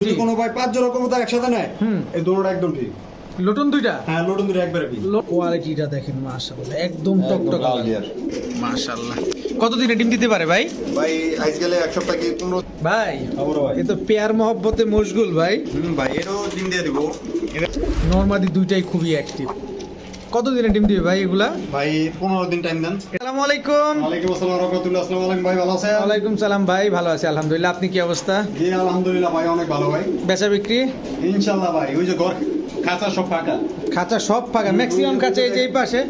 যদি কোনো ভাই পাঁচ জোড়া কবুতর একসাথে নেয় এই দুটোটা একদম ঠিক। লটন দুইটা? হ্যাঁ লটন দুইটা একবারে কোয়ালিটিটা দেখেন মাশাআল্লাহ একদম টকটক লাল গিয়ার মাশাআল্লাহ। কতদিনে ডিম দিতে পারে ভাই? ভাই আজ গেলে এক সপ্তাহ কি পনেরো ভাই খবর ভাই। এ তো পেয়ার মহব্বতে মশগুল ভাই। হুম ভাই এরও ডিম দিয়ে দিব। নর্মাদি দুইটাই খুবই অ্যাক্টিভ কতদিনে ডিম দিবে ভাই এগুলা? ভাই পনেরো দিন টাইম দেন। আসসালামু আলাইকুম। ওয়ালাইকুম আসসালাম রহমতুল্লাহ। আসসালামু আলাইকুম ভাই ভালো আছেন? ওয়ালাইকুম সালাম ভাই ভালো আছি আলহামদুলিল্লাহ। আপনি কি অবস্থা? জি আলহামদুলিল্লাহ ভাই অনেক ভালো ভাই। বেচা বিক্রি? ইনশাল্লাহ ভাই ওই যে ঘর খাঁচা সব ফাঁকা। খাঁচা সব ফাঁকা ম্যাক্সিমাম খাঁচা এই যে এই পাশে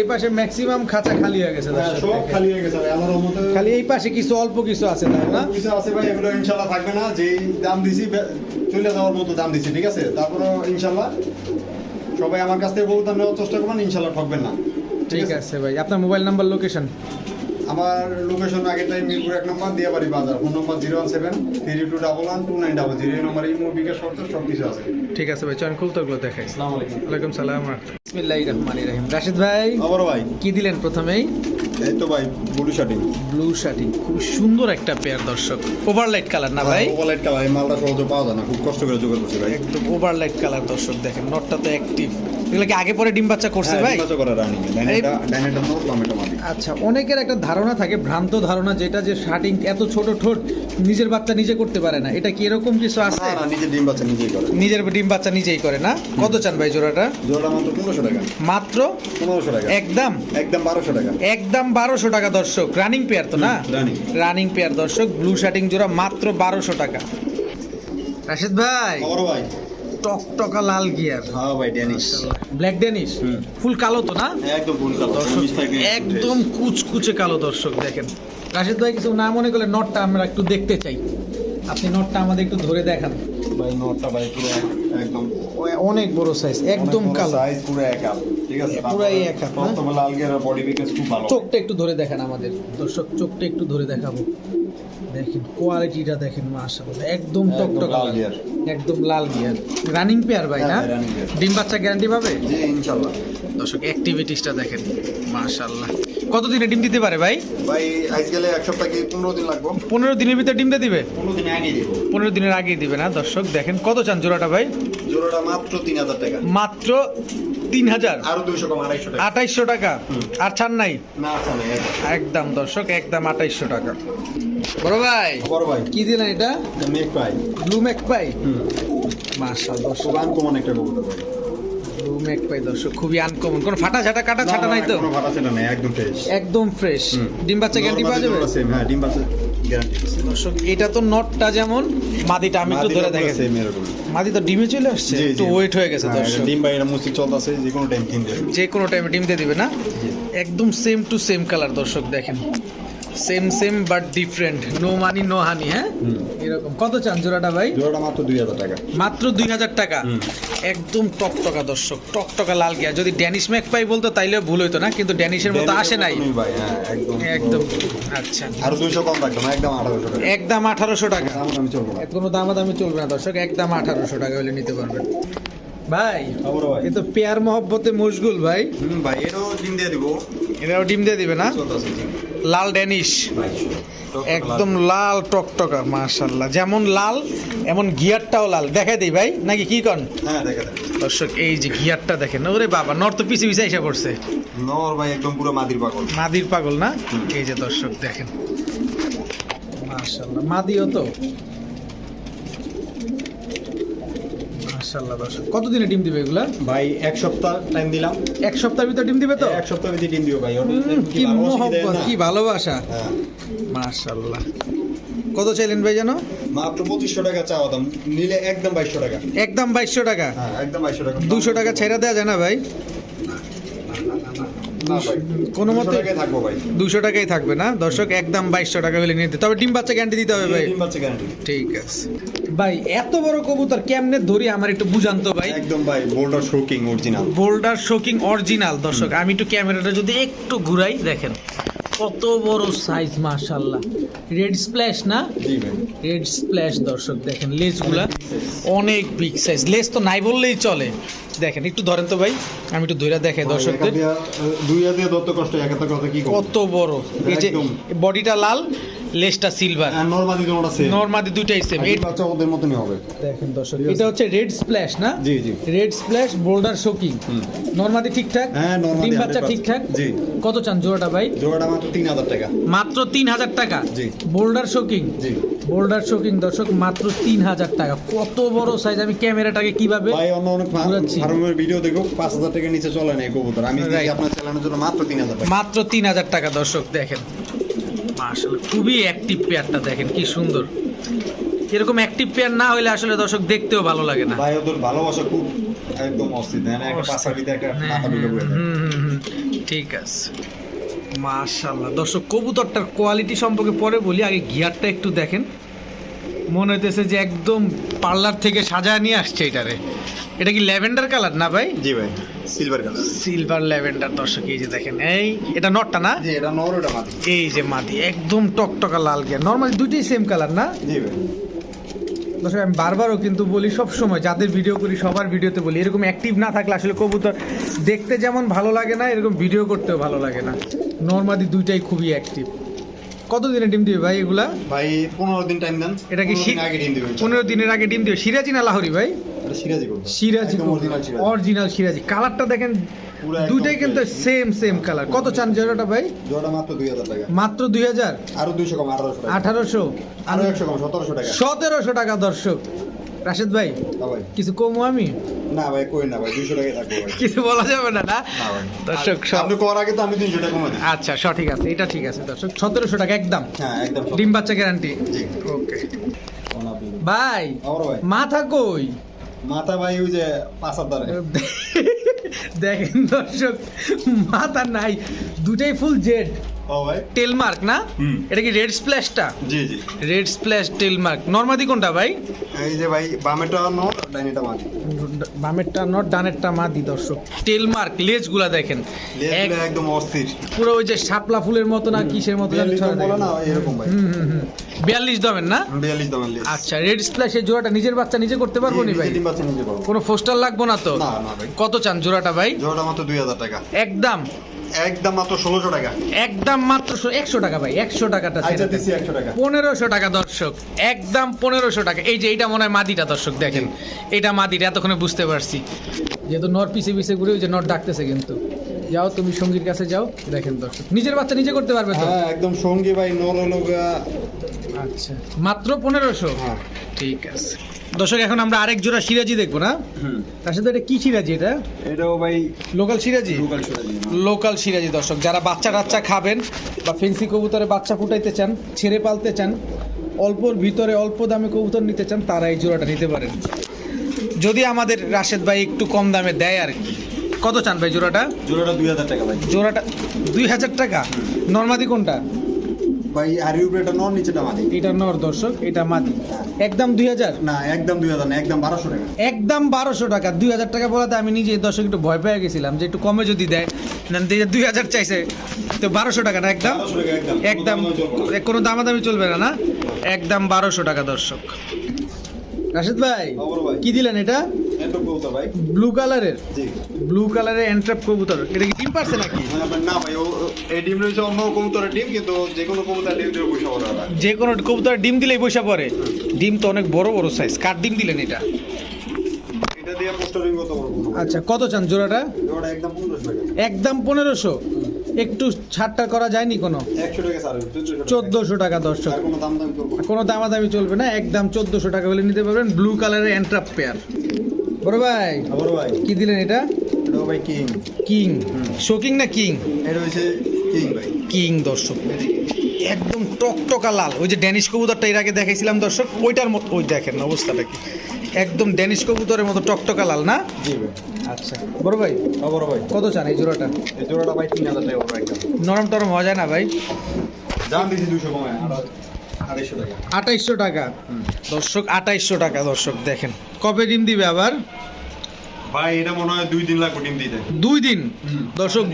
এই পাশে ম্যাক্সিমাম খাঁচা খালি হয়ে গেছে হ্যাঁ, সব খালি হয়ে গেছে আমার মতো খালি এই পাশে কিছু অল্প কিছু আছে তাই না? কিছু আছে ভাই এগুলো ইনশাল্লাহ থাকবে না। যেই দাম দিছি চলে যাওয়ার মতো দাম দিছি ঠিক আছে? তারপরে ইনশাল্লাহ সবাই আমার কাছ থেকে বহু দাম নেওয়ার চেষ্টা করবেন ইনশাল্লাহ ঠকবেন না। ঠিক আছে? ভাই। আপনার মোবাইল নাম্বার লোকেশন আমার লোকেশন আগেরটাই মিরপুর এক নম্বর দিয়াবাড়ি বাজার। ফোন নম্বর zero one seven three two double one two nine double zero. এই নম্বর এই মুভিকে শর্ত সব কিছু আছে। ঠিক আছে ভাই চয়ন খুলতে ওগুলো দেখাই। আসসালামু আলাইকুম। ওয়ালাইকুম সালাম। বিসমিল্লাহির রহমানির রহিম। রাশিদ ভাই খবর ভাই। কি দিলেন প্রথমেই? এই তো ভাই ব্লু শার্টিং ব্লু শার্টিং খুব সুন্দর একটা পেয়ার দর্শক। ওভারলাইট কালার না ভাই? ওভারলাইট কালার এই মালটা সহজে পাওয়া যায় না খুব কষ্ট করে জোগাড় করছি ভাই। একদম ওভারলাইট কালার দর্শক দেখেন নটটা তো অ্যাক্টিভ এগুলো কি আগে পরে ডিম বাচ্চা করছে হ্যাঁ, ভাই? আচ্ছা অনেকের একটা ধারণা থাকে ভ্রান্ত ধারণা যেটা যে শার্টিং এত ছোট ঠোঁট নিজের বাচ্চা নিজে করতে পারে না। এটা কি এরকম কিছু আছে? না না ডিম বাচ্চা নিজেই করে। নিজের ডিম বাচ্চা নিজেই করে না? কত চান ভাই জোড়াটা? জোড়া মাত্র পনেরোশো টাকা। মাত্র? পনেরোশো টাকা। একদম? একদম বারোশো টাকা। একদম বারোশো টাকা দর্শক। রানিং পেয়ার তো না? রানিং। রানিং পেয়ার দর্শক। ব্লু শার্টিং জোড়া মাত্র বারোশো টাকা। রাশিদ ভাই। ভাই? টকটকা লাল গিয়ার। হ্যাঁ ভাই ড্যানিশ ব্ল্যাক ডেনিশ হুম। ফুল কালো তো না? একদম ফুল কালো একদম কুচকুচে কালো দর্শক দেখেন। রাশিদ ভাই কিছু না মনে করলে নটটা আমরা একটু দেখতে চাই। আপনি নটটা আমাদের একটু ধরে দেখান। ভাই নোটটা ভাই পুরো একদম অনেক বড় সাইজ একদম কালো। সাইজ পুরো এক হাত ঠিক আছে? পুরাই এক হাত, প্রথমে লাল গিয়ার বডি বিকেস খুব ভালো। চোখটা একটু ধরে দেখেন আমাদের। দর্শক চোখটা একটু ধরে দেখাবো। দেখেন কোয়ালিটিটা দেখেন মাশাআল্লাহ একদম টকটকা লাল গিয়ার। একদম লাল গিয়ার। রানিং পেয়ার ভাই না? হ্যাঁ, pair। ডিম বাচ্চা গ্যারান্টি পাবে? জি ইনশাআল্লাহ। দর্শক অ্যাক্টিভিটিসটা দেখেন মাশাআল্লাহ। কতদিনে ডিম দিতে পারে ভাই? ভাই আজ গেলে এক সপ্তাহ কি পনেরো দিন লাগবে। পনেরো দিনের ভিতরে ডিমটা দিবে? পনেরো দিন আগে দিব। পনেরো দিনের আগেই দিবে না? দর্শক দেখেন কত চান জোড়াটা ভাই? জোড়াটা মাত্র তিন হাজার টাকা। মাত্র তিন হাজার? আরও দুইশো কম আড়াইশো টাকা। আঠাইশশো টাকা? আর ছাড় নাই? না একদম দর্শক একদম আঠাইশশো টাকা। বড় ভাই বড় ভাই। কি দিলেন এটা? Magpie blue magpie হুম। মাশাল দর্শক। আনকমন একটা কবুতর। ম্যাক পাই দর্শক খুবই আনকমন কোনো ফাটা ছাটা কাটা ছাটা নাই তো? কোনো ফাটা একদম ফ্রেশ একম ফ্রেশ ডিম বাচ্চা গ্যারান্টি পাওয়া যাবে? হ্যাঁ ডিম বাচ্চা গ্যারান্টি দর্শক এটা তো নটটা যেমন মাদিটা আমি একটু ধরে দেখেছি মাদি তো ডিমে চলে আসছে? একটু ওয়েট হয়ে গেছে হ্যাঁ, দর্শক। ডিম মুসিক চলতেছে যে কোনো টাইম কিনতে। যে কোনো টাইমে ডিম দিয়ে দিবে না? একদম সেম টু সেম কালার দর্শক দেখেন। Same same but different no money no honey হ্যাঁ এরকম। কত চান জোড়াটা ভাই? জোড়াটা মাত্র দুই হাজার টাকা। মাত্র দুই হাজার টাকা। একদম টকটকা দর্শক টকটকা লাল গিয়া। যদি ড্যানিশ ম্যাক পাই বলতো তাইলে ভুল হইতো না কিন্তু ড্যানিশের মতো আসে নাই। ভাই হ্যাঁ একদম। একদম। আচ্ছা। আর দুইশো কম রাখতাম একদম আঠারোশো টাকা। একদম আঠারোশো টাকা। দাম আমি চলবো না। কোনো দামাদামি চলবে না দর্শক একদম আঠারোশো টাকা হলে নিতে পারবেন। ভাই এ তো পেয়ার মহব্বতে মশগুল ভাই। ভাই এরও ডিম দিয়ে দিব। এরাও ডিম দিয়ে দিবে না। লাল ড্যানিশ। একদম লাল টকটকা মাশাল্লাহ যেমন লাল এমন গিয়ারটাও লাল। দেখাই দিই ভাই নাকি কি কন? হ্যাঁ দেখা দর্শক এই যে গিয়ারটা দেখেন ওরে বাবা নর তো পিছিয়ে পিছিয়ে এসে পড়ছে। নর ভাই একদম পুরো মাদির পাগল। মাদির পাগল না? এই যে দর্শক দেখেন। মাশাল্লাহ মাদিও তো? মাশাল্লাহ দর্শক। কতদিনে ডিম দিবে এগুলা? ভাই এক সপ্তাহ টাইম দিলাম। এক সপ্তাহের ভিতর ডিম দিবে তো? এক সপ্তাহের ভিতরে ডিম দিও ভাই কি ভালোবাসা মহব্বত কি ভালোবাসা। মাশাআল্লাহ। মাশাল্লাহ কত চাইলেন ভাই জানো? মাত্র পঁচিশশো টাকা চাওয়া দাম নিলে একদম বাইশশো টাকা। একদম বাইশশো টাকা। হ্যাঁ একদম বাইশশো টাকা। দুশো টাকা ছেড়ে দেওয়া যায় না ভাই? কোনো মতে- থাকব ভাই। দুশো টাকাই থাকবে না? দর্শক একদম বাইশশো টাকা হলে নিতে। তবে ডিম বাচ্চা গ্যারান্টি দিতে হবে ভাই। ডিম বাচ্চা গ্যারান্টি ঠিক আছে। ভাই এত বড় কবুতর কেমনে ধরি আমার একটু বুঝান তো ভাই। একদম ভাই boulder shocking original boulder shocking original দর্শক আমি একটু ক্যামেরাটা যদি একটু ঘুরাই দেখেন। কত বড় সাইজ মাশাল্লাহ রেড স্প্ল্যাশ না? রেড স্প্ল্যাশ দর্শক দেখেন লেজগুলা অনেক বিগ সাইজ লেস তো নাই বললেই চলে। দেখেন একটু ধরেন তো ভাই আমি একটু ধরে দেখাই দর্শকদের। কত বড়। এই যে বডিটা লাল লেসটা সিলভার সেম নর্মাদি দুইটাই সেম এই বাচ্চা ওদের মতনই হবে। দেখেন দর্শক এটা হচ্ছে রেড স্প্ল্যাশ না? জি জি। Red splash boulder shocking. নর্মাদি ঠিকঠাক? হ্যাঁ নরমালি ডিম বাচ্চা ঠিকঠাক? জি। কত চান জোড়াটা ভাই? জোড়াটা মাত্র তিন হাজার টাকা। মাত্র তিন হাজার টাকা? জি। বোল্ডার শোকিং জি। বোল্ডার শোকিং দর্শক মাত্র তিন হাজার টাকা। কত বড় সাইজ আমি ক্যামেরাটাকে কীভাবে ভাই অন্য অনেক ফার্মের ভিডিও দেখো পাঁচ হাজার টাকা নিচে চলে না কবুতর। আমি দিচ্ছি আপনার চালানোর জন্য মাত্র তিন হাজার টাকা। মাত্র তিন হাজার টাকা দর্শক দেখেন। মাশাআল্লাহ খুবই অ্যাক্টিভ পেয়ারটা দেখেন কি সুন্দর। এরকম অ্যাক্টিভ পেয়ার না হলে আসলে দর্শক দেখতেও ভালো লাগে না। ভাই ওদের ভালোবাসা খুব একদম অস্থির না একটা পাশার ভিতরে একটা মাথা ঢুকে পড়ে। হুম, হুম, হুম, ঠিক আছে। মাশাল্লাহ দর্শক কবুতরটার কোয়ালিটি সম্পর্কে পরে বলি আগে গিয়ারটা একটু দেখেন। মনে হইতেছে যে একদম পার্লার থেকে সাজায় নিয়ে আসছে এটারে। এটা কি ল্যাভেন্ডার কালার? না ভাই? জি ভাই সিলভার কালার সিলভার ল্যাভেন্ডার দর্শক এই যে দেখেন এই এটা নটটা না? জি এটা নর ওটা মাটি এই যে মাদি একদম টকটকা লাল গিয়ার নর্মালি দুইটাই সেম কালার না? জি ভাই। দর্শক আমি বারবারও কিন্তু বলি সব সময় যাদের ভিডিও করি সবার ভিডিওতে বলি এরকম অ্যাক্টিভ না থাকলে আসলে কবুতর দেখতে যেমন ভালো লাগে না এরকম ভিডিও করতেও ভালো লাগে না। নর্মালি দুইটাই খুবই অ্যাক্টিভ কত দিনে ডিম দিবে ভাই এগুলা? ভাই পনেরো দিন টাইম দেন। এটা কি 15 শি- দিন আগে ডিম দিবেন পনেরো দিনের আগে ডিম দিবে। সিরাজি না লাহরি ভাই? এটা সিরাজি। অরিজিনাল সিরাজি কালারটা দেখেন দুইটাই কিন্তু সেম সেম কালার কত চান জোড়াটা ভাই? জোড়া মাত্র দুই হাজার টাকা। মাত্র দুই হাজার? আরও দুইশো কম আঠারোশো টাকা। আরও একশো কম সতেরোশো টাকা। সতেরোশো টাকা দর্শক। রাশেদ ভাই কিছু কমো আমি? না ভাই কই না ভাই দুইশো টাকাই থাকব কিছু বলা যাবে না না? দর্শক আপনি করার আগে তো আমি তিনশো টাকা কমে দিই। আচ্ছা সঠিক আছে। এটা ঠিক আছে দর্শক। সতেরোশো টাকা একদম। হ্যাঁ একদম ডিম বাচ্চা গ্যারান্টি জি। ওকে ভাই। মাথা কই? মাথা ভাই যে পাশার ধরে। দেখেন দর্শক মাথা নাই দুটাই ফুল জেড টেলমার্ক না এটা কি রেড স্প্ল্যাশটা জি জি রেড স্প্ল্যাশ টেলমার্ক নর্মাদি কোনটা ভাই এই যে ভাই বামেরটা নট ডানেরটা মাদি দর্শক। টেলমার্ক লেজগুলা দেখেন। এক- একদম অস্থির। পুরো ওই যে শাপলা ফুলের মতো না কিসের মতো না এরকম ভাই। বিয়াল্লিশ দমের না? বিয়াল্লিশ দামের লেজ। আচ্ছা রেড স্প্ল্যাশের জোড়াটা নিজের বাচ্চা নিজে করতে পারব নি ভাই? কোনো পোস্টার লাগবো না তো? না না ভাই। কত চান জোড়াটা ভাই? জোড়াটা মাত্র দুই হাজার টাকা। একদম। একদম মাত্র ষোলোশো টাকা। একদম মাত্র একশো টাকা ভাই একশো টাকাটা আচ্ছা পনেরোশো টাকা দর্শক একদম পনেরোশো টাকা। এই যে এটা মনে হয় মাদিটা দর্শক দেখেন। এটা মাদিটা এতক্ষণে বুঝতে পারছি। যেহেতু নর পিছিয়ে পিছিয়ে ঘুরে ওই যে নর ডাকতেছে কিন্তু। যাও তুমি সঙ্গীর কাছে যাও। দেখেন দর্শক নিজের বাচ্চা নিজে করতে পারবে তো? হ্যাঁ একদম সঙ্গী ভাই নর হলো আচ্ছা মাত্র পনেরোশো? হ্যাঁ। ঠিক আছে। দর্শক এখন আমরা আরেক জোড়া সিরাজি দেখব না? তার সাথে এটা কি সিরাজি এটা? এটাও ভাই লোকাল সিরাজি? লোকাল সিরাজি লোকাল সিরাজি দর্শক যারা বাচ্চা টাচ্চা খাবেন বা ফেন্সি কবুতরে বাচ্চা ফুটাইতে চান ছেড়ে পালতে চান অল্পর ভিতরে অল্প দামে কবুতর নিতে চান তারা এই জোড়াটা নিতে পারেন। যদি আমাদের রাশেদ ভাই একটু কম দামে দেয় আর কি। কত চান ভাই জোড়াটা? জোড়াটা দুই হাজার টাকা ভাই। জোড়াটা দুই হাজার টাকা? নর্মাদি কোনটা? ভাই আর উপরে এটা নর নিচেটা মাটি এটা নর দর্শক এটা মাদি। একদম দুই হাজার? না একদম দুই হাজার না একদম বারোশো টাকা। একদম বারোশো টাকা। দুই হাজার টাকা বলাতে আমি নিজে দর্শক একটু ভয় পেয়ে গেছিলাম যে একটু কমে যদি দেয় না দুই হাজার চাইছে। তো বারোশো টাকা না একদম? একদম। একদম কোনো দামাদামি চলবে না না? একদম বারোশো টাকা দর্শক। রাশেদ ভাই। কি দিলেন এটা? ভাই? ব্লু কালারের জি। ব্লু কালারের এন্ট্রাপ কবুতর। এটা কি ডিম পারছে নাকি? না ভাই ও এই ডিম রয়েছে অন্য কবুতরের ডিম কিন্তু যে কোনো কবুতর ডিম পয়সা করা হয় যে কোনো কবুতর ডিম দিলেই পয়সা পড়ে। ডিম তো অনেক বড় বড় সাইজ কার ডিম দিলেন এটা? এটা দিয়ে পোস্টারিং কত বড় আচ্ছা কত চান জোড়াটা? একদম পনেরোশো একদম পনেরোশো? একটু ছাড়টা করা যায়নি কোনো? চোদ্দোশো টাকা। দর্শক। কোনো দামাদামি চলবে না। একদম চোদ্দোশো টাকা হলে নিতে পারবেন ব্লু কালারের এন্ট্রাপ পেয়ার বড় ভাই। আবার ভাই। কি দিলেন এটা? এটাও ভাই কিং। কিং। শোকিং না কিং? এটা হচ্ছে কিং ভাই। কিং দর্শক। একদম টকটকা লাল। ওই যে ড্যানিশ কবুতরটা এর আগে দেখাইছিলাম দর্শক ওইটার মতো ওই দেখেন অবস্থাটা কি। একদম ড্যানিশ কবুতরের মতো টকটকা লাল না? জি ভাই। আচ্ছা। বড় ভাই আবার ভাই। কত চান এই জোড়াটা? এই জোড়াটা ভাই তিন হাজার টাকা নরম টরম হওয়া যায় না ভাই? দাম দিচ্ছি দুশো কমায়। আঠাইশশো টাকা। দর্শক আঠাইশশো টাকা দর্শক দেখেন। কবে ডিম দিবে আবার? ভাই এটা মনে হয় দুই দিন লাগবে ডিম দিতে। দুই দিন? দর্শক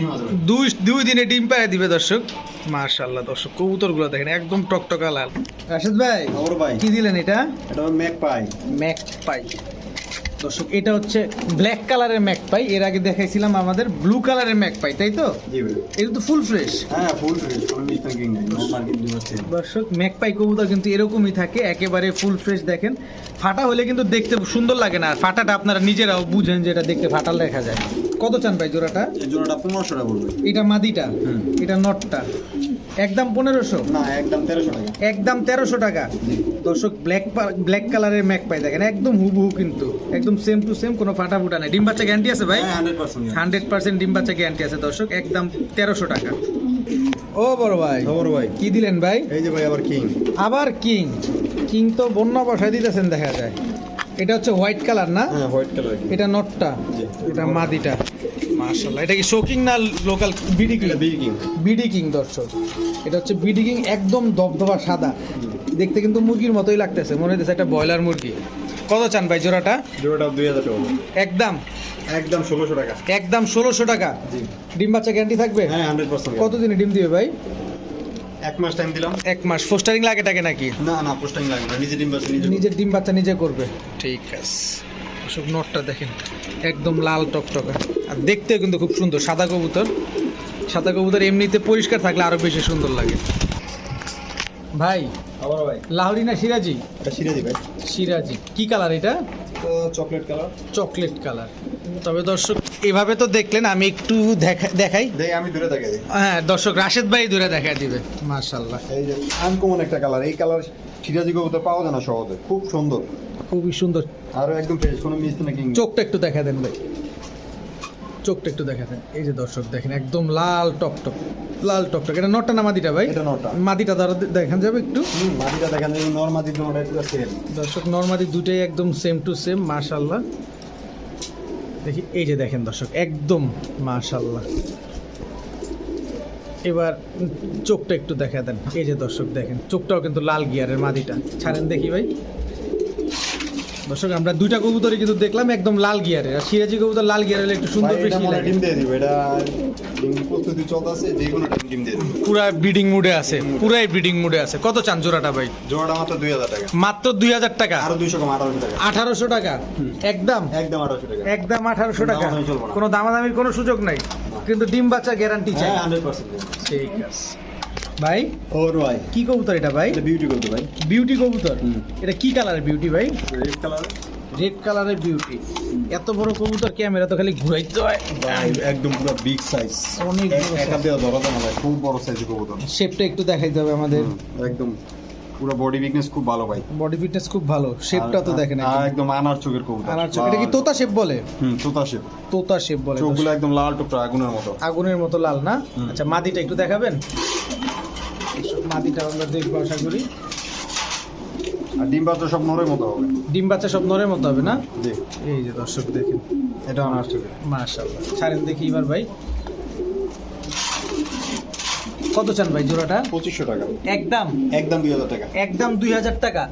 দুই দুই দিনে ডিম পায়ে দিবে দর্শক। মার্শাল্লাহ দর্শক কবুতরগুলো দেখেন একদম টকটকা লাল। রাশেদ ভাই ভাই কি দিলেন এটা? এটা ম্যাক পাই। ম্যাক পাই। দর্শক এটা হচ্ছে ব্ল্যাক কালারের ম্যাক পাই এর আগে দেখাইছিলাম আমাদের ব্লু কালারের ম্যাক পাই তাই তো? এটা তো ফুল ফ্রেশ হ্যাঁ ফুল ফ্রেশ দর্শক ম্যাকপাই কবুতর কিন্তু এরকমই থাকে একেবারে ফুল ফ্রেশ দেখেন। ফাটা হলে কিন্তু দেখতে সুন্দর লাগে না আর ফাটাটা আপনারা নিজেরাও বুঝেন যে এটা দেখতে ফাটাল দেখা যায়। কত চান ভাই জোড়াটা? এই জোড়াটা পনেরোশো টাকা এটা মাদিটা এটা নটটা। একদম পনেরোশো? না একদম তেরোশো টাকা। একদম তেরোশো টাকা। দর্শক ব্ল্যাক ব্ল্যাক কালারের ম্যাক পাই দেখেন একদম হুবহু কিন্তু। একদম সেম টু সেম কোনো ফাটা ফুটা নেই। ডিম বাচ্চা গ্যারান্টি আছে ভাই? হ্যাঁ হান্ড্রেড পার্সেন্ট হান্ড্রেড পার্সেন্ট ডিম বাচ্চা গ্যারান্টি আছে দর্শক একদম তেরোশো টাকা। ও বড় ভাই। খবর ভাই। কি দিলেন ভাই? এই যে ভাই আবার কিং আবার কিং কিং তো বন্যা বসায় দিতেছেন দেখা যায়। এটা হচ্ছে হোয়াইট কালার না? হ্যাঁ হোয়াইট কালার এটা নটটা এটা মাদিটা। মাশাল্লাহ এটা কি শোকিং না local BD king? Big king. BD king দর্শক। এটা হচ্ছে বিডি কিং একদম দবদবা সাদা। দেখতে কিন্তু মুরগির মতোই লাগতেছে। মনে হচ্ছে একটা ব্রয়লার মুরগি। কত চান ভাই জোড়াটা? জোড়াটা দুই হাজার টাকা। একদম? একদম ষোলোশো টাকা। একদম ষোলোশো টাকা? জি। ডিম বাচ্চা গ্যারান্টি থাকবে? হ্যাঁ হান্ড্রেড পার্সেন্ট কতদিনে ডিম দিবে ভাই? এক মাস টাইম দিলাম। এক মাস। ফোস্টারিং লাগে টাকে নাকি? না না পোস্টাইং লাগবে না। নিজে ডিম বাস নিজে নিজের ডিম বাচ্চা নিজে করবে। ঠিক আছে। অশোক নটটা দেখেন। একদম লাল টকটকা। আর দেখতেও কিন্তু খুব সুন্দর। সাদা কবুতর। সাদা কবুতর এমনিতে পরিষ্কার থাকলে আরও বেশি সুন্দর লাগে। ভাই আবার ভাই। লাহরি না সিরাজি? এটা সিরাজি ভাই। সিরাজি। কি কালার এটা? Chocolate colour chocolate colour. তবে দর্শক এভাবে তো দেখলেন আমি একটু দেখা দেখাই। দেখ আমি দূরে দেখে দিই। হ্যাঁ দর্শক রাশেদ ভাই দূরে দেখা দিবে। মার্শাল্লাহ এই যে আনকমন একটা কালার এই কালার সিরাজি কবুতর পাওয়া যায় না সহজে খুব সুন্দর। খুবই সুন্দর। আর একদম ফ্রেশ কোনো মিস নাকি চোখটা একটু দেখা দেন ভাই। চোখটা একটু দেখা দেন। এই যে দর্শক দেখেন একদম লাল টকটক লাল টকটক এটা নটটা না মাদিটা ভাই? এটা নটা মাদিটা দ্বারা দেখান যাবে একটু। মাটিটা দেখেন নর্মাদি জন্য পুরো সেম দর্শক নর্মাদি দুটোই একদম সেম টু সেম মাশাল্লাহ দেখি, এই যে দেখেন দর্শক, একদম মাশাল্লাহ এবার চোখটা একটু দেখা দেন। এই যে দর্শক দেখেন, চোখটাও কিন্তু লাল গিয়ারের মাদিটা। ছাড়েন দেখি ভাই। দর্শক আমরা দুইটা কবুতরই কিন্তু দেখলাম একদম লাল গিয়ারের আর সিরাজি কবুতর লাল গিয়ারের হলে একটু সুন্দর বেশি লাগে। ডিম দিয়ে দিব এটা ডিম প্রস্তুতি চলতেছে যে কোনো টাইম ডিম দিয়ে দিব। পুরা ব্রিডিং মুডে আছে পুরাই ব্রিডিং মুডে আছে। কত চান জোড়াটা ভাই? জোড়াটা মাত্র দুই হাজার টাকা। মাত্র দুই হাজার টাকা? আরও দুইশো কম আঠারোশো টাকা। আঠারোশো টাকা? একদম? একদম আঠারোশো টাকা। একদম আঠারোশো টাকা। কোনো দামাদামির কোনো সুযোগ নাই। কিন্তু ডিম বাচ্চা গ্যারান্টি চাই। হ্যাঁ হান্ড্রেড পার্সেন্ট ঠিক আছে। ভাই? ওর ভাই। কি কবুতর এটা ভাই? এটা বিউটি করতে ভাই। বিউটি কবুতর? এটা কি কালারের বিউটি ভাই? রেড কালার রেড কালারের বিউটি এত বড় কবুতর ক্যামেরা তো খালি ঘুরাইতে হয়। ভাই একদম পুরো বিগ সাইজ অনেক বড় একা দিয়ে ধরা দেওয়া ভাই খুব বড় সাইজের কবুতর। শেপটা একটু দেখাইতে হবে আমাদের। একদম। পুরো বডি উইকনেস খুব ভালো ভাই। বডি ফিটনেস খুব ভালো। শেপটা তো দেখেন একদম। আনার চোখের কবুতর। আর চোখ। এটা কি তোতা শেপ বলে? হুম তোতা শেপ তোতা শেপ বলে। চোখগুলো একদম লাল টুকরা আগুনের মতো। আগুনের মতো লাল না? আচ্ছা মাদিটা একটু দেখাবেন? মাদিটা আমরা দেখব আশা করি। আর ডিম বাচ্চা সব নরের মতো হবে। ডিম বাচ্চা সব নরের মতো হবে না? জি। এই যে দর্শক দেখেন এটা মাশাআল্লাহ। ছাড়েন দেখি এবার ভাই। কত চান ভাই জোড়াটা? পঁচিশশো টাকা। একদম? একদম দুই হাজার টাকা। একদম দুই হাজার টাকা?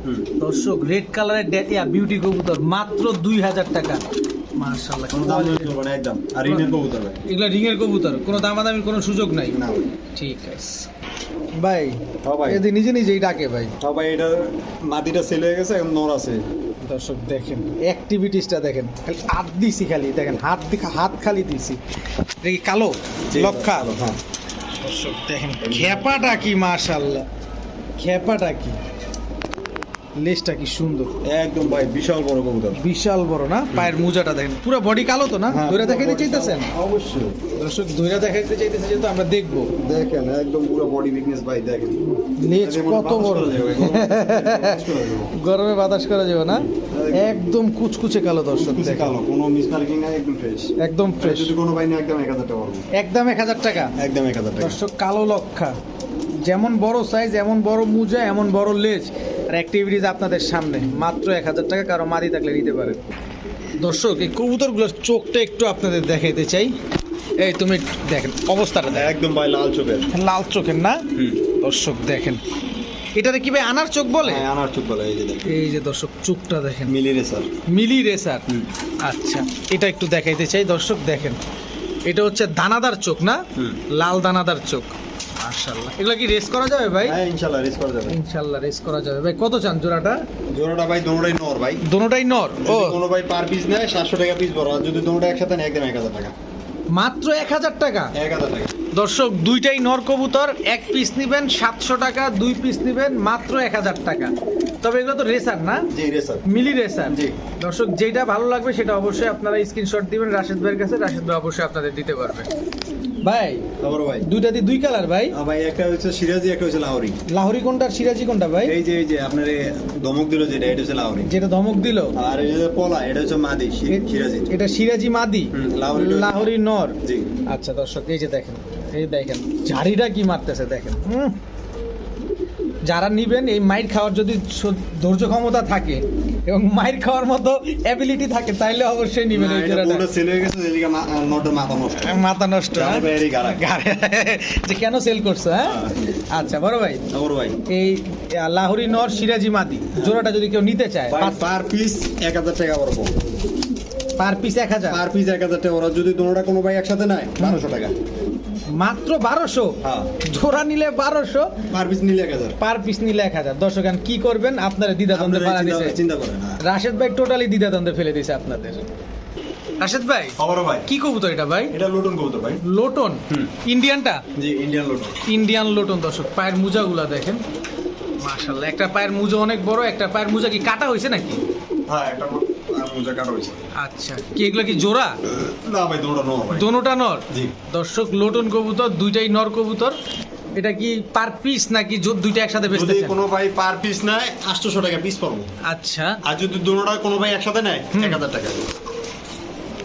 দর্শক রেড কালারের ডেটিয়া বিউটি কবুতর মাত্র দুই হাজার টাকা। মার্শাল্লাহ কোনো দাম নেই একদম। আর কবুতর এগুলো রিংয়ের কবুতর কোনো দামাদামির কোনো সুযোগ নাই। না। ঠিক আছে। ভাই ভাই এদি নিজে নিজেই ডাকে ভাই। হ্যাঁ ভাই এটা মাটিটা সেল হয়ে গেছে এখন নর আছে। দর্শক দেখেন অ্যাক্টিভিটিসটা দেখেন খালি হাত দিছি খালি দেখেন হাত হাত খালি দিছি। দেখি কালো? লক্ষা? হ্যাঁ। দর্শক দেখেন খেপাটা কি মাশাল্লাহ খেপাটা কি? লেজটা কি সুন্দর। একদম ভাই বিশাল বড় কবুতর। বিশাল বড় না? পায়ের মোজাটা দেখেন। পুরো বডি কালো তো না? হ্যাঁ, দইরা পুরো দেখাইতে চাইতেছেন? অবশ্যই। দর্শক দইরা দেখাইতে চাইতেছে যেহেতু আমরা দেখব। দেখেন একদম পুরো বডি উইকনেস ভাই দেখেন। লেজ কত বড়। গরমে বাতাস করা যাবে। না? একদম। কুচকুচে কালো দর্শক কালো কোনো মিসমার্কিং নাই একদম ফ্রেশ একদম ফ্রেশ যদি কোনো ভাই না একদম এক হাজার টাকা একদম এক হাজার টাকা? একদম এক হাজার টাকা। দর্শক কালো লক্ষা। যেমন বড় সাইজ এমন বড় মুজা এমন বড় লেজ। আর অ্যাক্টিভিটিস আপনাদের সামনে। মাত্র এক হাজার টাকা কারও মাদি থাকলে নিতে পারেন। দর্শক এই কবুতরগুলোর চোখটা একটু আপনাদের দেখাইতে চাই। এই তুমি দেখেন অবস্থাটা দেখেন। একদম ভাই লাল চোখের। লাল চোখের না? দর্শক দেখেন। এটারে কি ভাই আনার চোখ বলে? হ্যাঁ আনার চোখ বলে এই যে দেখেন। এই যে দর্শক চোখটা দেখেন। মিলি রেসার। মিলি রেসার। আচ্ছা এটা একটু দেখাইতে চাই। দর্শক দেখেন। এটা হচ্ছে দানাদার চোখ না? লাল দানাদার চোখ। মাশাআল্লাহ। এগুলো কি রেস করা যাবে ভাই? হ্যাঁ রেস করা যাবে। ইনশাআল্লাহ রেস করা যাবে। ভাই কত চান জোড়াটা? জোড়াটা ভাই দোনোটাই নর ভাই। দোনোটাই নর? ও। যদি ভাই পার পিস নেয় টাকা পিস বড়। আর যদি দোনোটা একসাথে নেয় একদম এক হাজার টাকা। মাত্র এক হাজার টাকা? এক হাজার টাকা। দর্শক দুইটাই নর কবুতর। এক পিস নিবেন সাতশো টাকা। দুই পিস নিবেন মাত্র এক হাজার টাকা। তবে এগুলো তো রেসার না? জি রেসার মিলি রেসার জি। দর্শক যেটা ভালো লাগবে সেটা অবশ্যই আপনারা স্ক্রিনশট দিবেন। রাশেদ ভাইয়ের কাছে রাশেদ ভাই অবশ্যই আপনাদের দিতে পারবে। ভাই খবর ভাই। দুইটা দিয়ে দুই কালার ভাই। ভাই একটা হচ্ছে সিরাজি একটা হচ্ছে লাহোরি। লাহোরি কোনটা সিরাজি কোনটা ভাই? এই যে এই যে আপনার ধমক দিল যেটা এটা হচ্ছে লাহোরি। যেটা ধমক দিল। আর এই যে পলা এটা হচ্ছে মাদি সিরাজি। এটা সিরাজি মাদি? লাহোরি- লাহোরি নর? জি। আচ্ছা দর্শক এই যে দেখেন এই দেখেন ঝাড়িটা কি মারতেছে দেখেন। হুম। যারা নিবেন এই মাইর খাওয়ার যদি ধৈর্য ক্ষমতা থাকে এবং মাইর খাওয়ার মতো অ্যাবিলিটি থাকে তাইলে অবশ্যই নিবেন এই জোড়াটা। সেল হয়ে গেছে এদিকে মাথা নষ্ট। মাথা নষ্ট হ্যাঁ? যে কেন সেল করছ হ্যাঁ? আচ্ছা বড় ভাই। তারপর ভাই। এই লাহোরি নর সিরাজি মাদি জোড়াটা যদি কেউ নিতে চায় পার পিস এক হাজার টাকা ওরা পার পিস এক হাজার? পার পিস এক হাজার টাকা ওরা। যদি দোনোটা কোনো ভাই একসাথে নেয় বারোশো টাকা। মাত্র বারোশো? হ্যাঁ। জোড়া নিলে বারোশো? পার পিস নিলে এক হাজার। পার পিস নিলে এক হাজার। দর্শক কি করবেন? আপনারা দ্বিধাদ্বন্দ্বে ফেলা দিছে। চিন্তা- করেন হ্যাঁ। রাশেদ ভাই টোটালি দ্বিধাদ্বন্দ্বে ফেলে দিয়েছে আপনাদের। রাশেদ ভাই ভাই। কি কবুতর এটা ভাই? এটা লুটন কবুতর ভাই। লোটন? হুম। ইন্ডিয়ানটা? জি ইন্ডিয়ান লুটন। ইন্ডিয়ান লোটন দর্শক পায়ের মোজাগুলা দেখেন। মাশাল্লাহ একটা পায়ের মোজা অনেক বড় একটা পায়ের মোজা কি কাটা হয়েছে নাকি? হ্যাঁ একটা মোজা কাটা হয়েছে। আচ্ছা। কি এগুলো কি জোড়া? না ভাই দোনোটা নো ভাই। দোনোটা নর? জি। দর্শক লোটন কবুতর দুইটাই নর কবুতর। এটা কি পার পিস নাকি দুইটা একসাথে যদি বেচতেছেন? কোনো ভাই পার পিস নেয় আটশোশো টাকা পিস পড়ব। আচ্ছা। আর যদি দোনোটা কোনো ভাই একসাথে নেয় হুম। এক হাজার টাকা।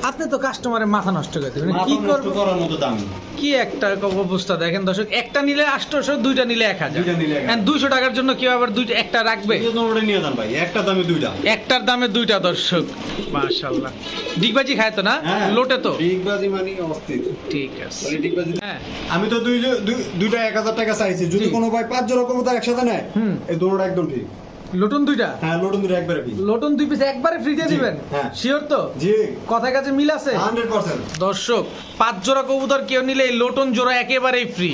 আপনি তো কাস্টমারের মাথা নষ্ট করে দেবেন। কি করব? করার মতো দাম কি একটা অবস্থা দেখেন দর্শক একটা নিলে আটশোশো দুইটা নিলে এক হাজার। দুইটা নিলে এক হাজার। টাকার জন্য কেউ আবার দুইটা একটা রাখবে? দোনোটা নিয়ে যান ভাই একটা দামে দুইটা। একটার দামে দুইটা দর্শক মাশাল্লাহ ডিগবাজি খায় তো না? হ্যাঁ। লোটে তো? ডিগবাজি মানে অস্থির। ঠিক আছে। ডিগবাজি হ্যাঁ। আমি তো দুই দুই- দুইটা এক হাজার টাকা চাইছি। যদি কোনো ভাই পাঁচ জোড়া কবুতর একসাথে নেয়। এই দোনোটা একদম ঠিক। লোটন দুইটা? হ্যাঁ লোটন দুটো একবারে পিস লোটন দুই পিস একবারে ফ্রি দিয়ে দিবেন? হ্যাঁ। শিওর তো? জি। কথায় কাছে মিল আছে? Hundred percent. দর্শক পাঁচ জোড়া কবুতর কেউ নিলে এই লোটন জোড়া একেবারেই ফ্রি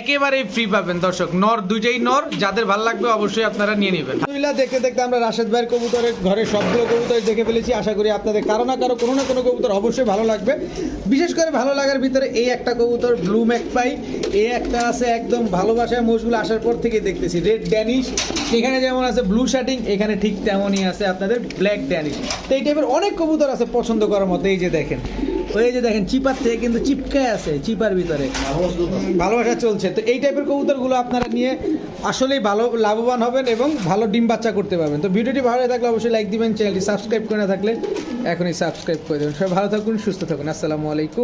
একেবারেই ফ্রি পাবেন দর্শক। নর দুইটাই নর। যাদের ভালো লাগবে অবশ্যই আপনারা নিয়ে নেবেন। আলহামদুলিল্লাহ দেখতে দেখতে আমরা রাশেদ ভাইয়ের কবুতরের ঘরে সবগুলো কবুতর দেখে ফেলেছি। আশা করি আপনাদের কারও না কারও কোনো না কোনো কবুতর অবশ্যই ভালো লাগবে। বিশেষ করে ভালো লাগার ভিতরে এই একটা কবুতর ব্লু ম্যাকপাই এই একটা আছে একদম ভালোবাসায় মোষগুলো আসার পর থেকে দেখতেছি। রেড ড্যানিশ এখানে যেমন আছে ব্লু শার্টিং এখানে ঠিক তেমনই আছে আপনাদের ব্ল্যাক ড্যানিশ তো এই টাইপের অনেক কবুতর আছে পছন্দ করার মতো, এই যে দেখেন। ওই যে দেখেন, চিপার থেকে কিন্তু চিপকায় আছে, চিপার ভিতরে। ভালোবাসা চলছে। তো এই টাইপের কবুতরগুলো আপনারা নিয়ে আসলেই ভালো, লাভবান হবেন এবং ভালো ডিম বাচ্চা করতে পারবেন। তো ভিডিওটি ভালো থাকলে অবশ্যই লাইক দিবেন চ্যানেলটি সাবস্ক্রাইব করে না থাকলে এখনই সাবস্ক্রাইব করে দেবেন। সবাই ভালো থাকুন, সুস্থ থাকুন। আসসালামু আলাইকুম।